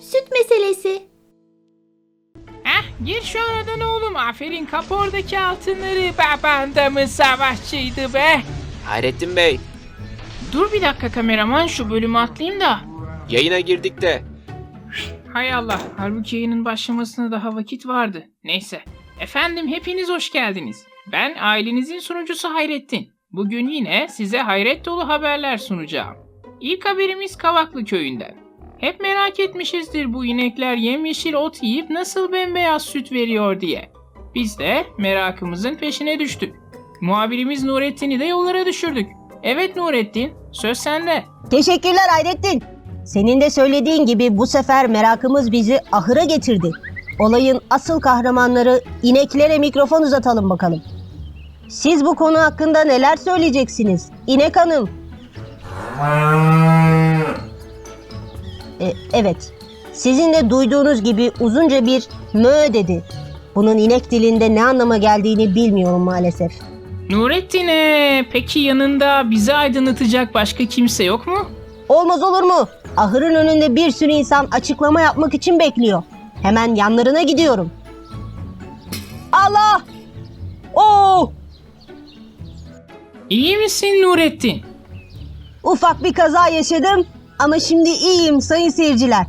süt meselesi. Heh gir şu aradan oğlum aferin kap oradaki altınları baban da mı savaşçıydı be? Hayrettin Bey, Dur bir dakika kameraman şu bölümü atlayayım da. yayına girdik de. Hay Allah halbuki yayının başlamasına daha vakit vardı. Neyse. Efendim hepiniz hoş geldiniz. Ben ailenizin sunucusu Hayrettin. Bugün yine size hayret dolu haberler sunacağım. İlk haberimiz Kavaklı köyünden. Hep merak etmişizdir bu inekler yemyeşil ot yiyip nasıl bembeyaz süt veriyor diye. Biz de merakımızın peşine düştük. Muhabirimiz Nurettin'i de yollara düşürdük. Evet Nurettin, söz sende. Teşekkürler Hayrettin. Senin de söylediğin gibi bu sefer merakımız bizi ahıra getirdi. Olayın asıl kahramanları ineklere mikrofon uzatalım bakalım. Siz bu konu hakkında neler söyleyeceksiniz? İnek Hanım. E, evet. Sizin de duyduğunuz gibi uzunca bir mö dedi. Bunun inek dilinde ne anlama geldiğini bilmiyorum maalesef. Nurettin'e peki yanında bizi aydınlatacak başka kimse yok mu? Olmaz olur mu? Ahırın önünde bir sürü insan açıklama yapmak için bekliyor. Hemen yanlarına gidiyorum. Allah! Oo! İyi misin Nurettin? Ufak bir kaza yaşadım ama şimdi iyiyim sayın seyirciler.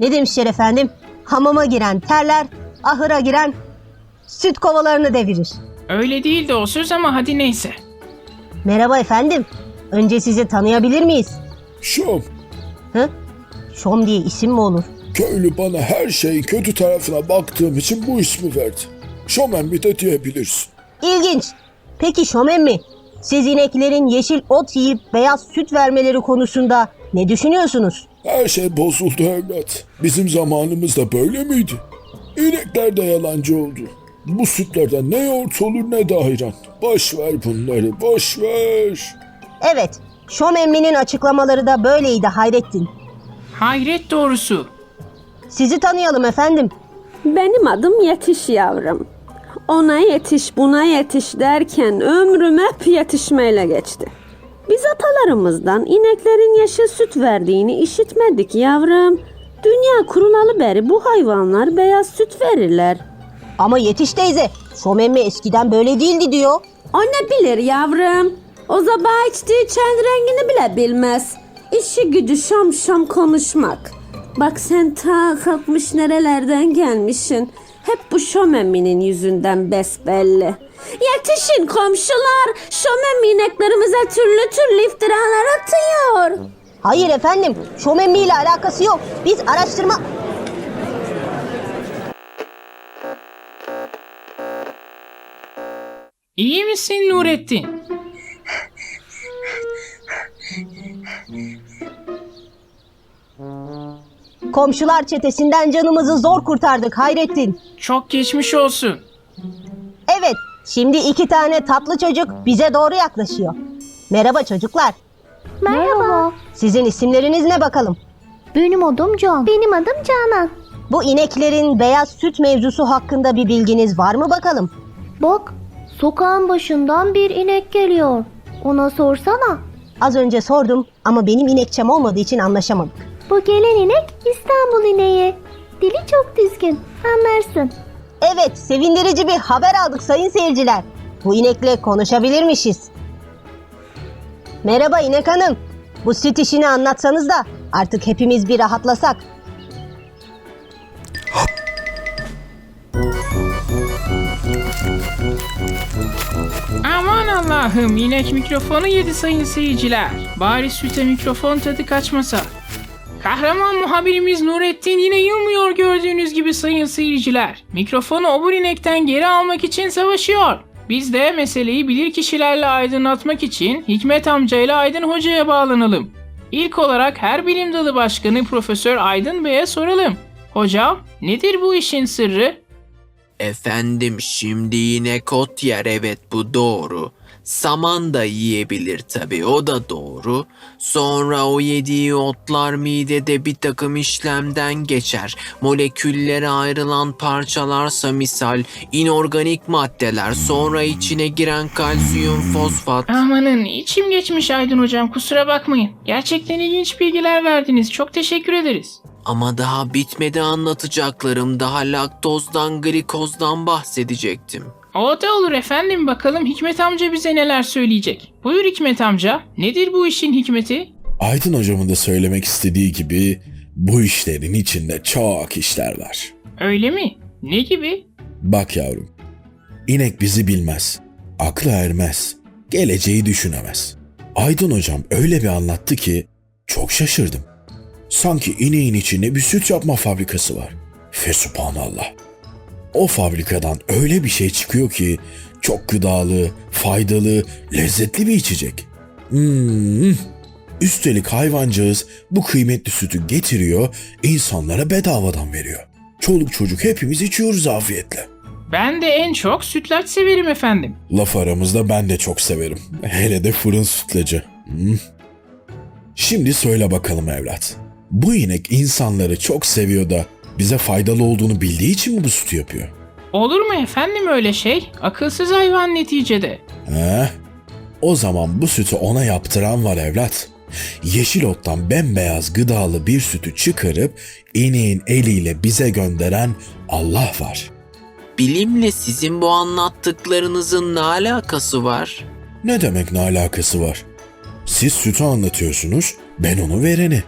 Ne demişler efendim? Hamama giren terler, ahıra giren süt kovalarını devirir. Öyle değil de o söz ama hadi neyse. Merhaba efendim. Önce sizi tanıyabilir miyiz? Şom, Hı? Şom diye isim mi olur? köylü bana her şeyin kötü tarafına baktığım için bu ismi verdi. Şomen bir de diyebilirsin. İlginç. Peki Şomen mi? Siz ineklerin yeşil ot yiyip beyaz süt vermeleri konusunda ne düşünüyorsunuz? Her şey bozuldu evlat. Bizim zamanımızda böyle miydi? İnekler de yalancı oldu. Bu sütlerden ne yoğurt olur ne de ayran. Boş ver bunları, boş ver. Evet, Şom emminin açıklamaları da böyleydi Hayrettin. Hayret doğrusu. Sizi tanıyalım efendim. Benim adım Yetiş yavrum. Ona yetiş buna yetiş derken ömrüm hep yetişmeyle geçti. Biz atalarımızdan ineklerin yeşil süt verdiğini işitmedik yavrum. Dünya kurulalı beri bu hayvanlar beyaz süt verirler. Ama yetiş teyze, Şom emmi eskiden böyle değildi diyor. O ne bilir yavrum? O sabah içtiği çayın rengini bile bilmez. İşi gücü şam şam konuşmak. Bak sen ta kalkmış nerelerden gelmişsin. Hep bu şomemminin yüzünden besbelli. Yetişin komşular. Şomemmi ineklerimize türlü türlü iftiralar atıyor. Hayır efendim, Şom emmi ile alakası yok. Biz araştırma... İyi misin Nurettin? Komşular çetesinden canımızı zor kurtardık Hayrettin. Çok geçmiş olsun. Evet, şimdi iki tane tatlı çocuk bize doğru yaklaşıyor. Merhaba çocuklar. Merhaba. Sizin isimleriniz ne bakalım? Benim adım Can. Benim adım Canan. Bu ineklerin beyaz süt mevzusu hakkında bir bilginiz var mı bakalım? Bak, sokağın başından bir inek geliyor. Ona sorsana. Az önce sordum ama benim inekçem olmadığı için anlaşamadık. Bu gelen inek İstanbul ineği. Dili çok düzgün. Anlarsın. Evet, sevindirici bir haber aldık sayın seyirciler. Bu inekle konuşabilirmişiz. Merhaba inek hanım. Bu süt işini anlatsanız da artık hepimiz bir rahatlasak. Aman Allah'ım inek mikrofonu yedi sayın seyirciler. Bari süte mikrofon tadı kaçmasa. Kahraman muhabirimiz Nurettin yine yılmıyor gördüğünüz gibi sayın seyirciler. Mikrofonu obur inekten geri almak için savaşıyor. Biz de meseleyi bilir kişilerle aydınlatmak için Hikmet amcayla Aydın hocaya bağlanalım. İlk olarak her bilim dalı başkanı Profesör Aydın Bey'e soralım. Hocam nedir bu işin sırrı? Efendim şimdi yine kot yer evet bu doğru. Saman da yiyebilir tabi o da doğru. Sonra o yediği otlar midede bir takım işlemden geçer. Moleküllere ayrılan parçalarsa misal inorganik maddeler sonra içine giren kalsiyum fosfat. Amanın içim geçmiş Aydın hocam kusura bakmayın. Gerçekten ilginç bilgiler verdiniz. Çok teşekkür ederiz. Ama daha bitmedi anlatacaklarım. Daha laktozdan, glikozdan bahsedecektim. O da olur efendim bakalım Hikmet amca bize neler söyleyecek. Buyur Hikmet amca. Nedir bu işin hikmeti? Aydın hocamın da söylemek istediği gibi bu işlerin içinde çok işler var. Öyle mi? Ne gibi? Bak yavrum, inek bizi bilmez, aklı ermez, geleceği düşünemez. Aydın hocam öyle bir anlattı ki çok şaşırdım. Sanki ineğin içinde bir süt yapma fabrikası var. Fesubhanallah. O fabrikadan öyle bir şey çıkıyor ki çok gıdalı, faydalı, lezzetli bir içecek. Hmm. Üstelik hayvancağız bu kıymetli sütü getiriyor, insanlara bedavadan veriyor. Çoluk çocuk hepimiz içiyoruz afiyetle. Ben de en çok sütlaç severim efendim. Laf aramızda ben de çok severim. Hele de fırın sütlacı. Hmm. Şimdi söyle bakalım evlat. Bu inek insanları çok seviyor da bize faydalı olduğunu bildiği için mi bu sütü yapıyor? Olur mu efendim öyle şey? Akılsız hayvan neticede. He? O zaman bu sütü ona yaptıran var evlat. Yeşil ottan bembeyaz gıdalı bir sütü çıkarıp ineğin eliyle bize gönderen Allah var. Bilimle sizin bu anlattıklarınızın ne alakası var? Ne demek ne alakası var? Siz sütü anlatıyorsunuz, ben onu vereni.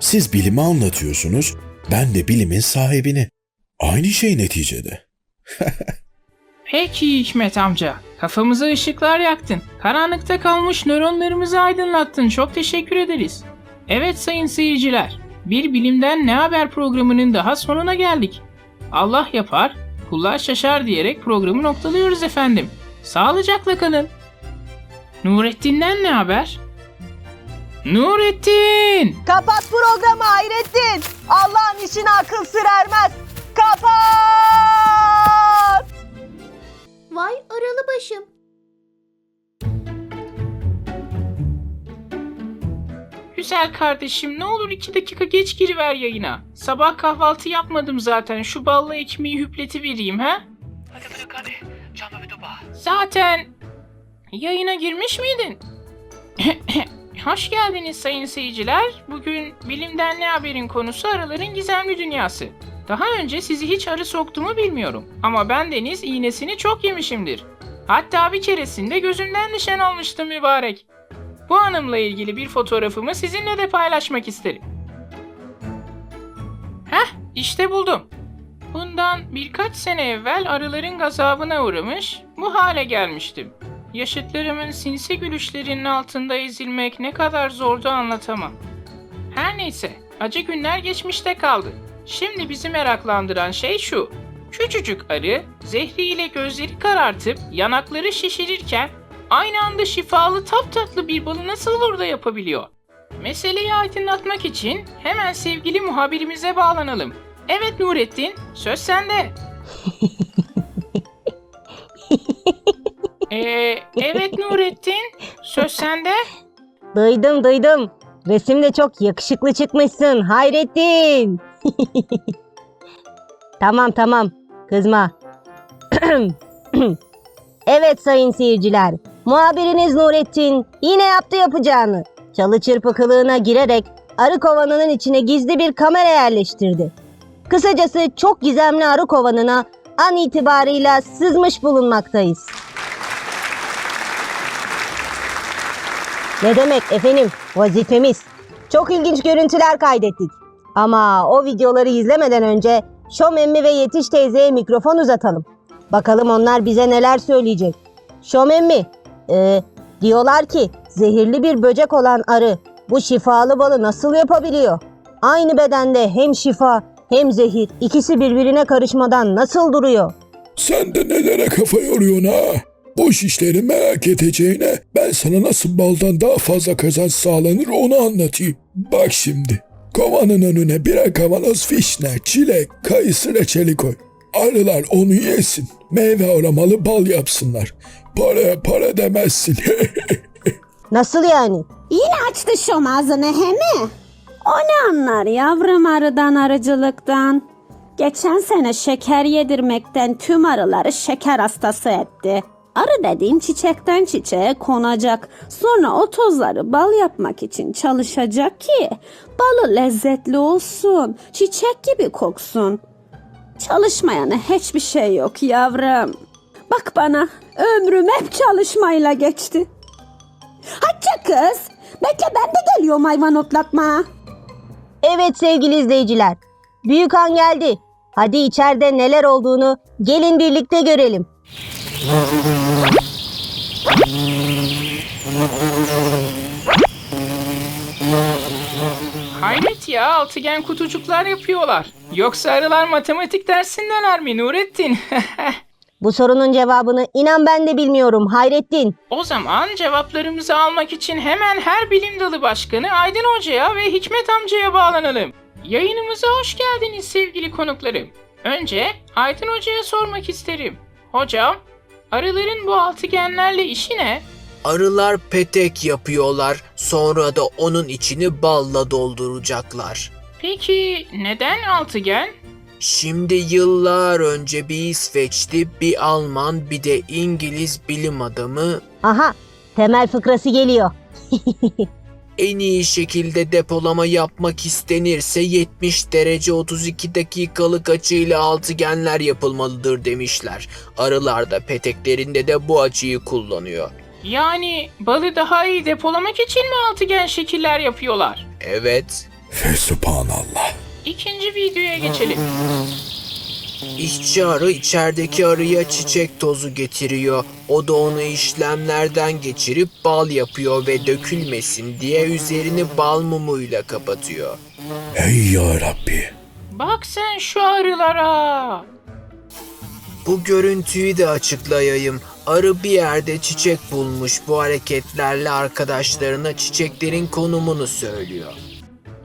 Siz bilimi anlatıyorsunuz, ben de bilimin sahibini. Aynı şey neticede. Peki Hikmet amca. Kafamıza ışıklar yaktın. Karanlıkta kalmış nöronlarımızı aydınlattın. Çok teşekkür ederiz. Evet sayın seyirciler. Bir Bilimden Ne Haber programının daha sonuna geldik. Allah yapar, kullar şaşar diyerek programı noktalıyoruz efendim. Sağlıcakla kalın. Nurettin'den ne haber? Nurettin! Kapat programı Hayrettin. Allah'ın işine akıl sır ermez. Kapat! Vay aralı başım. Güzel kardeşim ne olur iki dakika geç giriver yayına. Sabah kahvaltı yapmadım zaten. Şu ballı ekmeği hüpleti vereyim ha? Hadi bırak hadi. Canlı bir duba. Zaten yayına girmiş miydin? Hoş geldiniz sayın seyirciler. Bugün bilimden ne haberin konusu arıların gizemli dünyası. Daha önce sizi hiç arı soktu mu bilmiyorum. Ama ben deniz iğnesini çok yemişimdir. Hatta bir keresinde gözümden nişan almıştım mübarek. Bu anımla ilgili bir fotoğrafımı sizinle de paylaşmak isterim. Heh, işte buldum. Bundan birkaç sene evvel arıların gazabına uğramış, bu hale gelmiştim. Yaşıtlarımın sinsi gülüşlerinin altında ezilmek ne kadar zordu anlatamam. Her neyse, acı günler geçmişte kaldı. Şimdi bizi meraklandıran şey şu. Küçücük arı zehriyle gözleri karartıp yanakları şişirirken aynı anda şifalı taptatlı bir balı nasıl burada yapabiliyor? Meseleyi aydınlatmak için hemen sevgili muhabirimize bağlanalım. Evet Nurettin, söz sende. ee, evet Nurettin, söz sende. Duydum duydum. Resimde çok yakışıklı çıkmışsın Hayrettin. tamam tamam kızma. evet sayın seyirciler. Muhabiriniz Nurettin yine yaptı yapacağını. Çalı çırpı kılığına girerek arı kovanının içine gizli bir kamera yerleştirdi. Kısacası çok gizemli arı kovanına an itibarıyla sızmış bulunmaktayız. Ne demek efendim? Vazifemiz. Çok ilginç görüntüler kaydettik. Ama o videoları izlemeden önce Şom emmi ve Yetiş teyzeye mikrofon uzatalım. Bakalım onlar bize neler söyleyecek. Şom emmi, e, diyorlar ki zehirli bir böcek olan arı bu şifalı balı nasıl yapabiliyor? Aynı bedende hem şifa hem zehir ikisi birbirine karışmadan nasıl duruyor? Sen de nelere kafa yoruyorsun ha? Boş işleri merak edeceğine ben sana nasıl baldan daha fazla kazanç sağlanır onu anlatayım. Bak şimdi. Kovanın önüne birer kavanoz fişne, çilek, kayısı reçeli koy. Arılar onu yesin. Meyve aromalı bal yapsınlar. Para para demezsin. Nasıl yani? Yine açtı şom ağzını he mi? O ne anlar yavrum arıdan arıcılıktan? Geçen sene şeker yedirmekten tüm arıları şeker hastası etti. Arı dediğin çiçekten çiçeğe konacak. Sonra o tozları bal yapmak için çalışacak ki balı lezzetli olsun, çiçek gibi koksun. Çalışmayana hiçbir şey yok yavrum. Bak bana, ömrüm hep çalışmayla geçti. Hatice kız, bekle ben de geliyorum hayvan otlatmaya. Evet sevgili izleyiciler. Büyük an geldi. Hadi içeride neler olduğunu gelin birlikte görelim. Hayret ya altıgen kutucuklar yapıyorlar. Yoksa arılar matematik dersindeler mi Nurettin? Bu sorunun cevabını inan ben de bilmiyorum Hayrettin. o zaman cevaplarımızı almak için hemen her bilim dalı başkanı Aydın Hoca'ya ve Hikmet amcaya bağlanalım. Yayınımıza hoş geldiniz sevgili konuklarım. Önce Aydın Hoca'ya sormak isterim. Hocam, arıların bu altıgenlerle işi ne? Arılar petek yapıyorlar, sonra da onun içini balla dolduracaklar. Peki neden altıgen? Şimdi yıllar önce bir İsveçli, bir Alman, bir de İngiliz bilim adamı Aha temel fıkrası geliyor. en iyi şekilde depolama yapmak istenirse 70 derece 32 dakikalık açıyla altıgenler yapılmalıdır demişler. Arılar da peteklerinde de bu açıyı kullanıyor. Yani balı daha iyi depolamak için mi altıgen şekiller yapıyorlar? Evet, Ve subhanallah. İkinci videoya geçelim. İşçi arı içerideki arıya çiçek tozu getiriyor. O da onu işlemlerden geçirip bal yapıyor ve dökülmesin diye üzerini bal mumuyla kapatıyor. Ey ya Rabbi. Bak sen şu arılara. Bu görüntüyü de açıklayayım. Arı bir yerde çiçek bulmuş bu hareketlerle arkadaşlarına çiçeklerin konumunu söylüyor.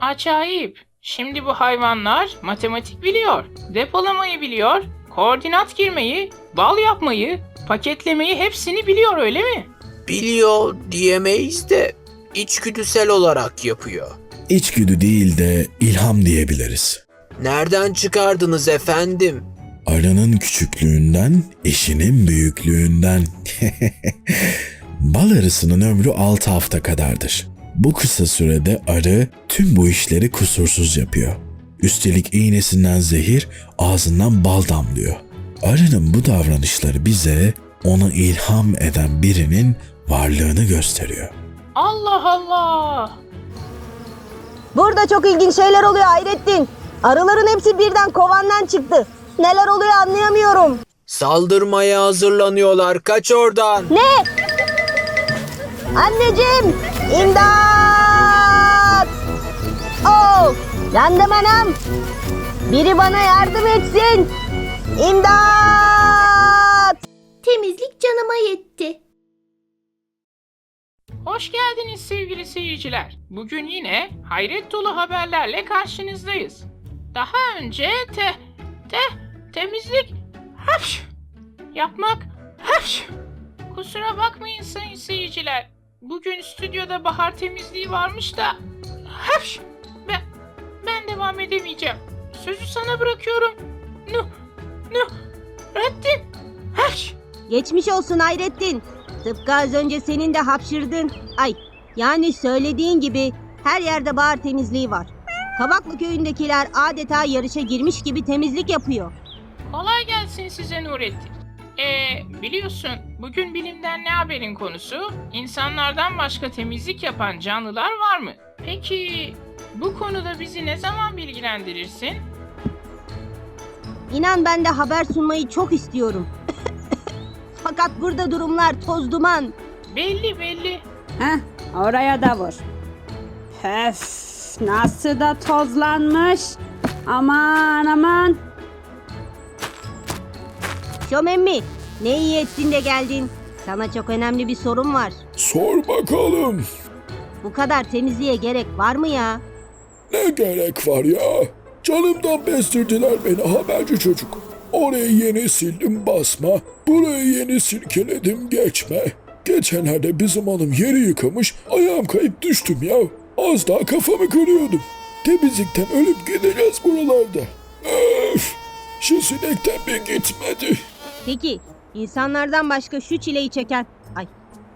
Acayip. Şimdi bu hayvanlar matematik biliyor, depolamayı biliyor, koordinat girmeyi, bal yapmayı, paketlemeyi hepsini biliyor öyle mi? Biliyor diyemeyiz de içgüdüsel olarak yapıyor. İçgüdü değil de ilham diyebiliriz. Nereden çıkardınız efendim? Arının küçüklüğünden, işinin büyüklüğünden. Bal arısının ömrü 6 hafta kadardır. Bu kısa sürede arı tüm bu işleri kusursuz yapıyor. Üstelik iğnesinden zehir, ağzından bal damlıyor. Arının bu davranışları bize onu ilham eden birinin varlığını gösteriyor. Allah Allah. Burada çok ilginç şeyler oluyor Hayrettin. Arıların hepsi birden kovandan çıktı. Neler oluyor anlayamıyorum. Saldırmaya hazırlanıyorlar. Kaç oradan. Ne? Anneciğim! İmdat! Oh! Yandım anam! Biri bana yardım etsin! İmdat! Temizlik canıma yetti. Hoş geldiniz sevgili seyirciler. Bugün yine hayret dolu haberlerle karşınızdayız. Daha önce te te temizlik hapş yapmak hapş. Kusura bakmayın sayın seyirciler. Bugün stüdyoda bahar temizliği varmış da hapş. Ben ben devam edemeyeceğim. Sözü sana bırakıyorum. Nuh nuh Rettin hapş. Geçmiş olsun Hayrettin. Tıpkı az önce senin de hapşırdın. Ay yani söylediğin gibi her yerde bahar temizliği var. Kavaklı köyündekiler adeta yarışa girmiş gibi temizlik yapıyor. Kolay gelsin size Nurettin. Ee, biliyorsun bugün bilimden ne haberin konusu? İnsanlardan başka temizlik yapan canlılar var mı? Peki bu konuda bizi ne zaman bilgilendirirsin? İnan ben de haber sunmayı çok istiyorum. Fakat burada durumlar toz duman. Belli belli. Heh, oraya da vur. Öf, nasıl da tozlanmış. Aman aman. Şom emmi ne iyi ettin de geldin. Sana çok önemli bir sorun var. Sor bakalım. Bu kadar temizliğe gerek var mı ya? Ne gerek var ya? Canımdan bestirdiler beni haberci çocuk. Orayı yeni sildim basma, burayı yeni silkeledim geçme. Geçenlerde bizim hanım yeri yıkamış, ayağım kayıp düştüm ya. Az daha kafamı kırıyordum. Temizlikten ölüp gideceğiz buralarda. Öf! Şu sinekten bir gitmedi. Peki İnsanlardan başka şu çileyi çeken, ay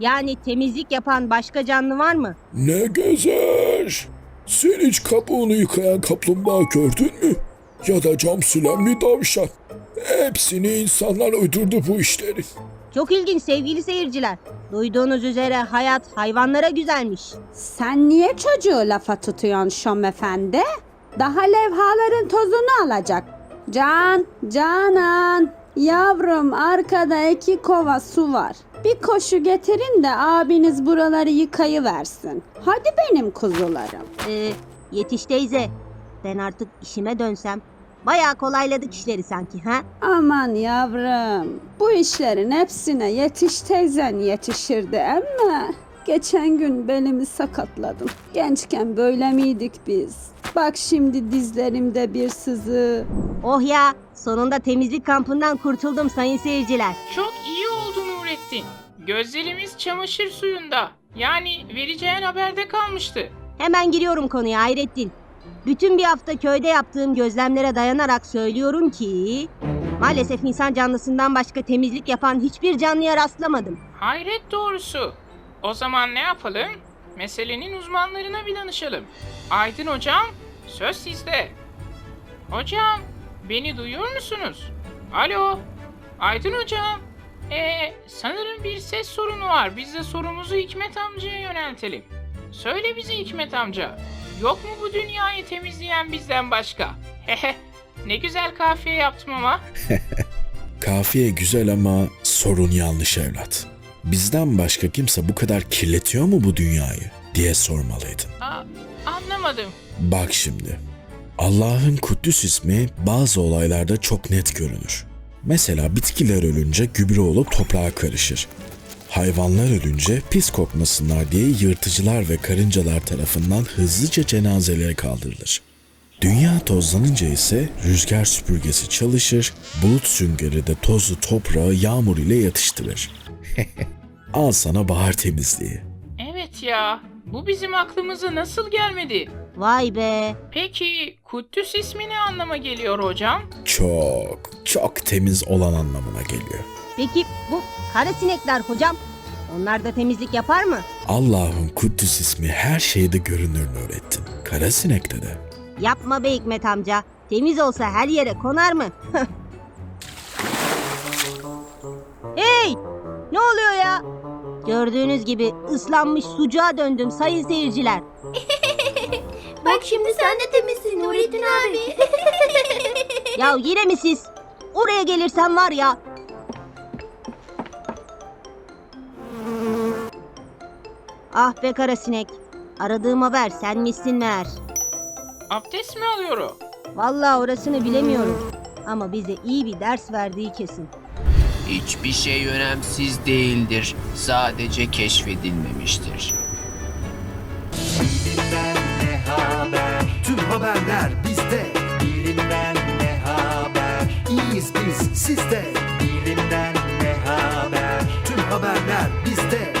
yani temizlik yapan başka canlı var mı? Ne gezer? Sen hiç kabuğunu yıkayan kaplumbağa gördün mü? Ya da cam sülen bir tavşan. Hepsini insanlar uydurdu bu işleri. Çok ilginç sevgili seyirciler. Duyduğunuz üzere hayat hayvanlara güzelmiş. Sen niye çocuğu lafa tutuyorsun Şom Efendi? Daha levhaların tozunu alacak. Can, Canan, yavrum arkada iki kova su var. Bir koşu getirin de abiniz buraları yıkayıversin. Hadi benim kuzularım. Ee, yetiş teyze. Ben artık işime dönsem. Bayağı kolayladık işleri sanki ha? Aman yavrum, bu işlerin hepsine yetiş teyzen yetişirdi ama geçen gün belimi sakatladım. Gençken böyle miydik biz? Bak şimdi dizlerimde bir sızı. Oh ya sonunda temizlik kampından kurtuldum sayın seyirciler. Çok iyi oldu Nurettin. Gözlerimiz çamaşır suyunda. Yani vereceğin haberde kalmıştı. Hemen giriyorum konuya Hayrettin. Bütün bir hafta köyde yaptığım gözlemlere dayanarak söylüyorum ki... Maalesef insan canlısından başka temizlik yapan hiçbir canlıya rastlamadım. Hayret doğrusu. O zaman ne yapalım? Meselenin uzmanlarına bir danışalım. Aydın hocam, söz sizde. Hocam, beni duyuyor musunuz? Alo, Aydın hocam. Ee, sanırım bir ses sorunu var. Biz de sorumuzu Hikmet amcaya yöneltelim. Söyle bize Hikmet amca. Yok mu bu dünyayı temizleyen bizden başka? Hehe, ne güzel kafiye yaptım ama. Kafiye güzel ama sorun yanlış evlat. Bizden başka kimse bu kadar kirletiyor mu bu dünyayı diye sormalıydın. Aa, anlamadım. Bak şimdi. Allah'ın Kuddüs ismi bazı olaylarda çok net görünür. Mesela bitkiler ölünce gübre olup toprağa karışır. Hayvanlar ölünce pis kokmasınlar diye yırtıcılar ve karıncalar tarafından hızlıca cenazelere kaldırılır. Dünya tozlanınca ise rüzgar süpürgesi çalışır, bulut süngeri de tozlu toprağı yağmur ile yatıştırır. Al sana bahar temizliği. Evet ya, bu bizim aklımıza nasıl gelmedi? Vay be. Peki Kuddüs ismi ne anlama geliyor hocam? Çok, çok temiz olan anlamına geliyor. Peki bu kara sinekler hocam? Onlar da temizlik yapar mı? Allah'ın Kuddüs ismi her şeyde görünür öğrettin. Kara sinekte de. Yapma be Hikmet amca. Temiz olsa her yere konar mı? hey! Ne oluyor? Gördüğünüz gibi ıslanmış sucuğa döndüm sayın seyirciler. Bak şimdi sen de temizsin Nurettin abi. Ya yine mi siz? Oraya gelirsen var ya. Ah be kara sinek. Aradığım haber sen misin meğer? Abdest mi alıyor o? Vallahi orasını bilemiyorum. Ama bize iyi bir ders verdiği kesin hiçbir şey önemsiz değildir. Sadece keşfedilmemiştir. Birinden ne haber? Tüm haberler bizde. Birinden ne haber? İyiyiz biz sizde. Birinden ne haber? Tüm haberler bizde.